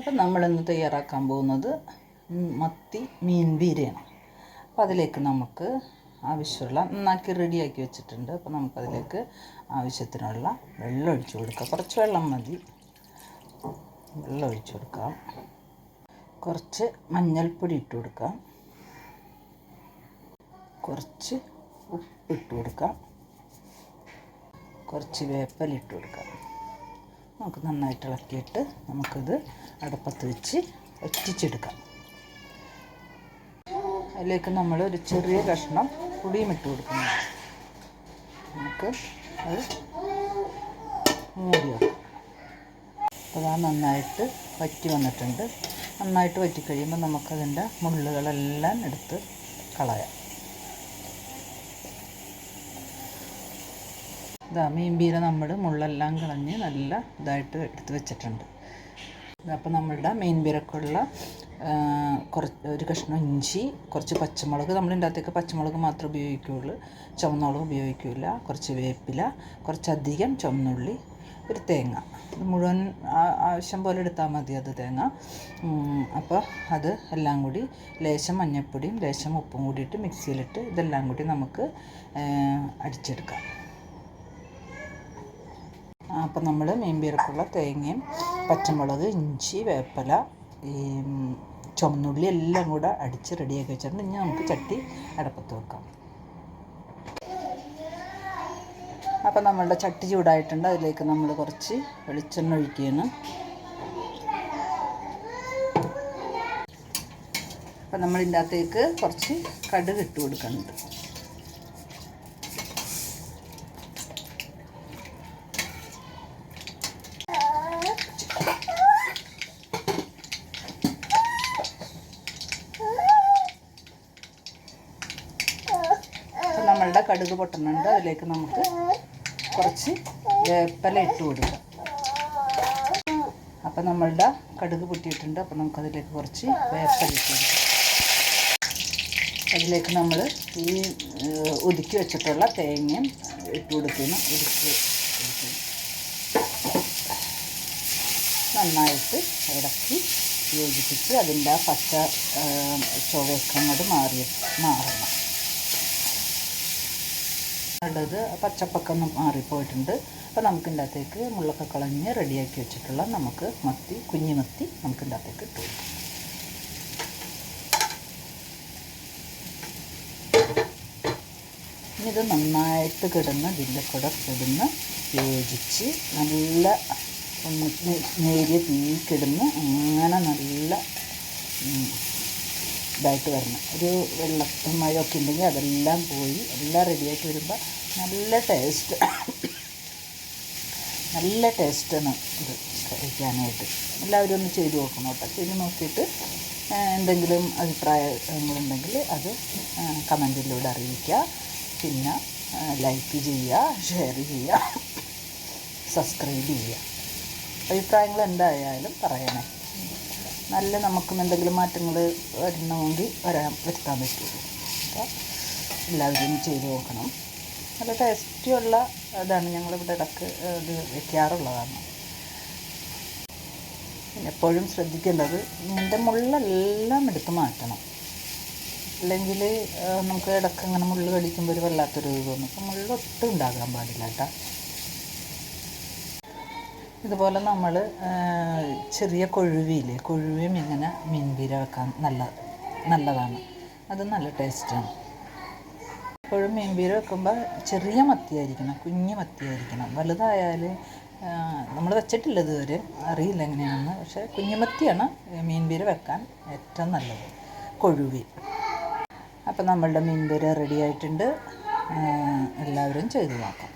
അപ്പം നമ്മളിന്ന് തയ്യാറാക്കാൻ പോകുന്നത് മത്തി മീൻ ബീരയാണ്. അപ്പോൾ അതിലേക്ക് നമുക്ക് ആവശ്യമുള്ള നന്നാക്കി റെഡിയാക്കി വെച്ചിട്ടുണ്ട്. അപ്പോൾ നമുക്കതിലേക്ക് ആവശ്യത്തിനുള്ള വെള്ളം ഒഴിച്ചു കൊടുക്കാം. കുറച്ച് വെള്ളം മതി. വെള്ളം ഒഴിച്ചു കൊടുക്കാം. കുറച്ച് മഞ്ഞൾപ്പൊടി ഇട്ട് കൊടുക്കാം. കുറച്ച് ഉപ്പ് ഇട്ട് കൊടുക്കാം. കുറച്ച് വേപ്പലിട്ട് കൊടുക്കാം. നമുക്ക് നന്നായിട്ട് ഇളക്കിയിട്ട് നമുക്കിത് അടുപ്പത്ത് വെച്ച് ഒറ്റിച്ചെടുക്കാം. അതിലേക്ക് നമ്മൾ ഒരു ചെറിയ കഷ്ണം പുളിയും ഇട്ട് കൊടുക്കുന്നു. നമുക്ക് അത് മൂടി വെക്കാം. അപ്പോൾ നന്നായിട്ട് വറ്റി വന്നിട്ടുണ്ട്. നന്നായിട്ട് വറ്റി കഴിയുമ്പോൾ നമുക്കതിന്റെ മുള്ളുകളെല്ലാം എടുത്ത് കളയാം. ഇതാ മീൻ പീര നമ്മൾ മുള്ളെല്ലാം കളഞ്ഞ് നല്ല ഇതായിട്ട് എടുത്ത് വെച്ചിട്ടുണ്ട്. അപ്പോൾ നമ്മളുടെ മീൻ പീരക്കുള്ള കുറച്ച് ഒരു കഷ്ണം ഇഞ്ചി കുറച്ച് പച്ചമുളക്. നമ്മൾ ഇതിന്റെ പച്ചമുളക് മാത്രമേ ഉപയോഗിക്കുകയുള്ളൂ ചുവന്നുളക് ഉപയോഗിക്കില്ല. കുറച്ച് വേപ്പില കുറച്ചധികം ചുവന്നുള്ളി ഒരു തേങ്ങ. മുഴുവൻ ആവശ്യം പോലെ എടുത്താൽ മതി അത് തേങ്ങ. അപ്പോൾ അത് എല്ലാം കൂടി ലേശം മഞ്ഞൾപ്പൊടിയും ലേശം ഉപ്പും കൂടിയിട്ട് മിക്സിയിലിട്ട് ഇതെല്ലാം കൂടി നമുക്ക് അടിച്ചെടുക്കാം. അപ്പം നമ്മൾ മീൻ പീരക്കുള്ള തേങ്ങയും പച്ചമുളക് ഇഞ്ചി വേപ്പില ഈ ചുമന്നുള്ളി എല്ലാം കൂടെ അടിച്ച് റെഡിയാക്കി വെച്ചിട്ടുണ്ട്. ഇനി നമുക്ക് ചട്ടി അടപ്പത്ത് വെക്കാം. അപ്പം നമ്മളുടെ ചട്ടി ചൂടായിട്ടുണ്ട്. അതിലേക്ക് നമ്മൾ കുറച്ച് വെളിച്ചെണ്ണ ഒഴിക്കുകയാണ്. അപ്പം നമ്മൾ ഇതിന്റെ അകത്തേക്ക് കുറച്ച് കടുക് ഇട്ട് കൊടുക്കുന്നുണ്ട് അപ്പം നമ്മളുടെ കടുക് പൊട്ടുന്നുണ്ട് അതിലേക്ക് നമുക്ക് കുറച്ച് വേപ്പല ഇട്ട് കൊടുക്കാം. അപ്പം നമ്മളുടെ കടുക് പൊട്ടിയിട്ടുണ്ട്. അപ്പം നമുക്കതിലേക്ക് കുറച്ച് വേപ്പല ഇട്ട് കൊടുക്കാം. അതിലേക്ക് നമ്മൾ ഈ ഒതുക്കി വെച്ചിട്ടുള്ള തേങ്ങയും ഇട്ട് കൊടുക്കുന്നു. ഒതുക്കി നന്നായിട്ട് ഇടക്കി യോജിപ്പിച്ച് അതിന്റെ ആ പച്ച അങ്ങോട്ട് മാറി മാറണം. ഉള്ളത് പച്ചപ്പൊക്കെ മാറിപ്പോയിട്ടുണ്ട്. അപ്പോൾ നമുക്ക് ഇതിന്റെ മുള്ളൊക്കെ കളഞ്ഞ് റെഡിയാക്കി വെച്ചിട്ടുള്ള നമുക്ക് മത്തി കുഞ്ഞു മത്തി നമുക്ക് ഇതിന്റെ അകത്തേക്ക് ഇട്ടു ഇത് നന്നായിട്ട് കിടന്ന് ഇതിന്റെ കൂടെ കിടന്ന് യോജിച്ച് നല്ല നേരിയ തീ കിടന്ന് അങ്ങനെ നല്ല ഇതായിട്ട് വരണം. ഒരു വെള്ളം മഴയൊക്കെ ഉണ്ടെങ്കിൽ അതെല്ലാം പോയി എല്ലാം റെഡിയായിട്ട് വരുമ്പോൾ നല്ല ടേസ്റ്റ് നല്ല ടേസ്റ്റാണ് ഇത് കഴിക്കാനായിട്ട്. എല്ലാവരും ഒന്ന് ചെയ്ത് നോക്കണം കേട്ടോ. ചെയ്ത് നോക്കിയിട്ട് എന്തെങ്കിലും അഭിപ്രായങ്ങളുണ്ടെങ്കിൽ അത് കമന്റിലൂടെ അറിയിക്കുക. പിന്നെ ലൈക്ക് ചെയ്യുക ഷെയർ ചെയ്യുക സബ്സ്ക്രൈബ് ചെയ്യുക. അഭിപ്രായങ്ങൾ എന്തായാലും പറയണേ. നല്ല നമുക്കും എന്തെങ്കിലും മാറ്റങ്ങൾ വരണമെങ്കിൽ വരാൻ വരുത്താൻ പറ്റുള്ളൂ അപ്പോൾ എല്ലാവരും ചെയ്ത് നോക്കണം. നല്ല ടേസ്റ്റിയുള്ള ഇതാണ് ഞങ്ങളിവിടെ ഇടയ്ക്ക് ഇത് വയ്ക്കാറുള്ളതാണ് എപ്പോഴും ശ്രദ്ധിക്കേണ്ടത് ഇതിന്റെ മുള്ളെല്ലാം എടുത്ത് മാറ്റണം. അല്ലെങ്കിൽ നമുക്ക് ഇടയ്ക്ക് അങ്ങനെ മുള്ള് കടിക്കുമ്പോൾ ഒരു വല്ലാത്തൊരു ഇത് തോന്നും അപ്പോൾ മുള്ളൊട്ടും ഉണ്ടാകാൻ പാടില്ല കേട്ടോ. ഇതുപോലെ നമ്മൾ ചെറിയ കൊഴുവിയില്ലേ കൊഴുവിയും ഇങ്ങനെ മീൻപീര വെക്കാൻ നല്ല നല്ലതാണ്. അത് നല്ല ടേസ്റ്റാണ്. എപ്പോഴും മീൻപീര വെക്കുമ്പോൾ ചെറിയ മത്തിയായിരിക്കണം കുഞ്ഞു മത്തിയായിരിക്കണം. വലുതായാൽ നമ്മൾ വെച്ചിട്ടില്ല ഇതുവരെ. അറിയില്ല എങ്ങനെയാണെന്ന്. പക്ഷേ കുഞ്ഞുമത്തിയാണ് മീൻപീര വെക്കാൻ ഏറ്റവും നല്ലത്. കൊഴുവി. അപ്പോൾ നമ്മളുടെ മീൻപീര റെഡി ആയിട്ടുണ്ട്. എല്ലാവരും ചെയ്തു നോക്കാം.